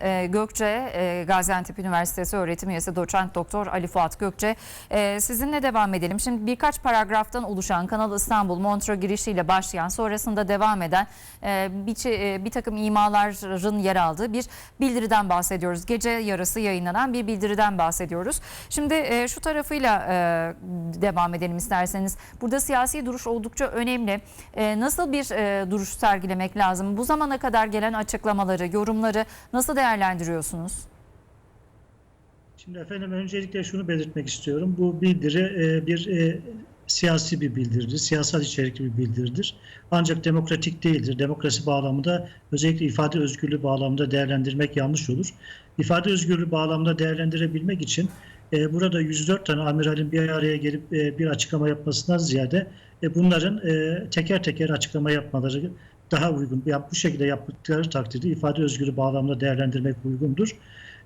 E, Gökçe, e, Gaziantep Üniversitesi öğretim üyesi doçent doktor Ali Fuat Gökçe. E, sizinle devam edelim. Şimdi birkaç paragraftan oluşan Kanal İstanbul Montreux girişiyle başlayan sonrasında devam eden e, bir, e, bir takım imaların yer aldığı bir bildiriden bahsediyoruz. Gece yarısı yayınlanan bir bildiriden bahsediyoruz. Şimdi e, şu tarafıyla e, devam edelim isterseniz. Burada siyasi duruş oldukça önemli. E, nasıl bir e, duruş sergilemek lazım? Bu zamana kadar gelen açıklamaları, yorumları nasıl değerlendiriyorsunuz? Şimdi efendim öncelikle şunu belirtmek istiyorum. Bu bildiri e, bir e, siyasi bir bildiridir. Siyasal içerikli bir bildiridir. Ancak demokratik değildir. Demokrasi bağlamında özellikle ifade özgürlüğü bağlamında değerlendirmek yanlış olur. İfade özgürlüğü bağlamında değerlendirebilmek için e, burada 104 tane amiralin bir araya gelip e, bir açıklama yapmasından ziyade e, bunların e, teker teker açıklama yapmaları daha uygun. Bu şekilde yaptıkları takdirde ifade özgürlüğü bağlamında değerlendirmek uygundur.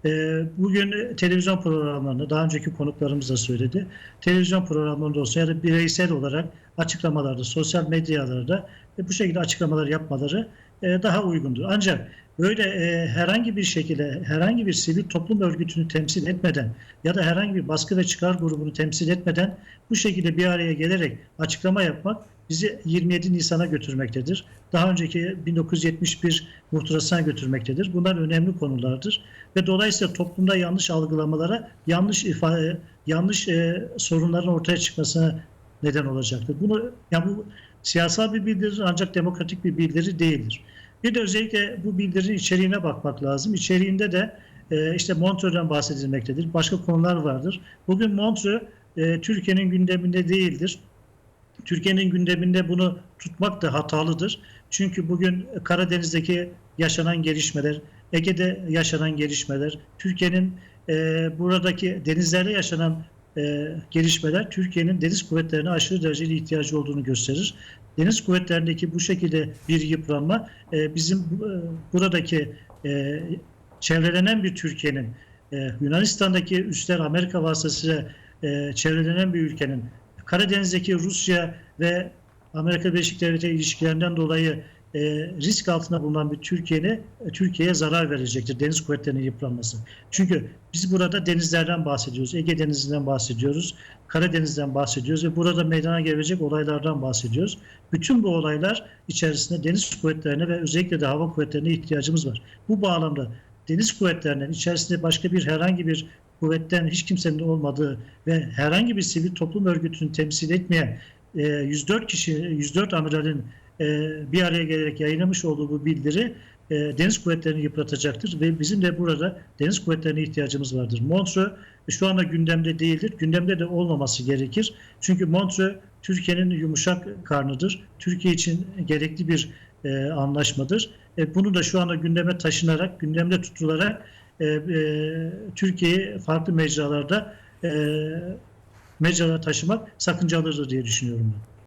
Ee, Bugün televizyon programlarında daha önceki konuklarımız da söyledi. Televizyon programlarında olsa ya da bireysel olarak açıklamalarda, sosyal medyalarda e, bu şekilde açıklamalar yapmaları e, daha uygundur. Ancak böyle e, herhangi bir şekilde herhangi bir sivil toplum örgütünü temsil etmeden ya da herhangi bir baskı ve çıkar grubunu temsil etmeden bu şekilde bir araya gelerek açıklama yapmak bizi 27 Nisan'a götürmektedir. Daha önceki 1971 muhtırasına götürmektedir. Bunlar önemli konulardır ve dolayısıyla toplumda yanlış algılamalara, yanlış ifade, yanlış e, sorunların ortaya çıkmasına neden olacaktır. Bunu yani bu siyasal bir bildiri ancak demokratik bir bildiri değildir. Bir de özellikle bu bildirinin içeriğine bakmak lazım. İçeriğinde de e, işte Montreux'den bahsedilmektedir. Başka konular vardır. Bugün Montreux e, Türkiye'nin gündeminde değildir. Türkiye'nin gündeminde bunu tutmak da hatalıdır. Çünkü bugün Karadeniz'deki yaşanan gelişmeler, Ege'de yaşanan gelişmeler, Türkiye'nin e, buradaki denizlerde yaşanan e, gelişmeler Türkiye'nin deniz kuvvetlerine aşırı derecede ihtiyacı olduğunu gösterir. Deniz kuvvetlerindeki bu şekilde bir yıpranma e, bizim e, buradaki e, çevrelenen bir Türkiye'nin e, Yunanistan'daki üsler Amerika vasıtasıyla e, çevrelenen bir ülkenin Karadeniz'deki Rusya ve Amerika Birleşik Devletleri ilişkilerinden dolayı e, risk altında bulunan bir Türkiye'ne Türkiye'ye zarar verecektir deniz kuvvetlerinin yıpranması. Çünkü biz burada denizlerden bahsediyoruz. Ege Denizi'nden bahsediyoruz. Karadeniz'den bahsediyoruz ve burada meydana gelecek olaylardan bahsediyoruz. Bütün bu olaylar içerisinde deniz kuvvetlerine ve özellikle de hava kuvvetlerine ihtiyacımız var. Bu bağlamda deniz kuvvetlerinin içerisinde başka bir herhangi bir kuvvetten hiç kimsenin olmadığı ve herhangi bir sivil toplum örgütünü temsil etmeyen e, 104 kişi, 104 amiralin e, bir araya gelerek yayınlamış olduğu bu bildiri e, deniz kuvvetlerini yıpratacaktır ve bizim de burada deniz kuvvetlerine ihtiyacımız vardır. Montreux şu anda gündemde değildir. Gündemde de olmaması gerekir. Çünkü Montreux Türkiye'nin yumuşak karnıdır. Türkiye için gerekli bir e, anlaşmadır. E, bunu da şu anda gündeme taşınarak, gündemde tutularak e, e, Türkiye'yi farklı mecralarda e, mecralara taşımak sakıncalıdır diye düşünüyorum ben.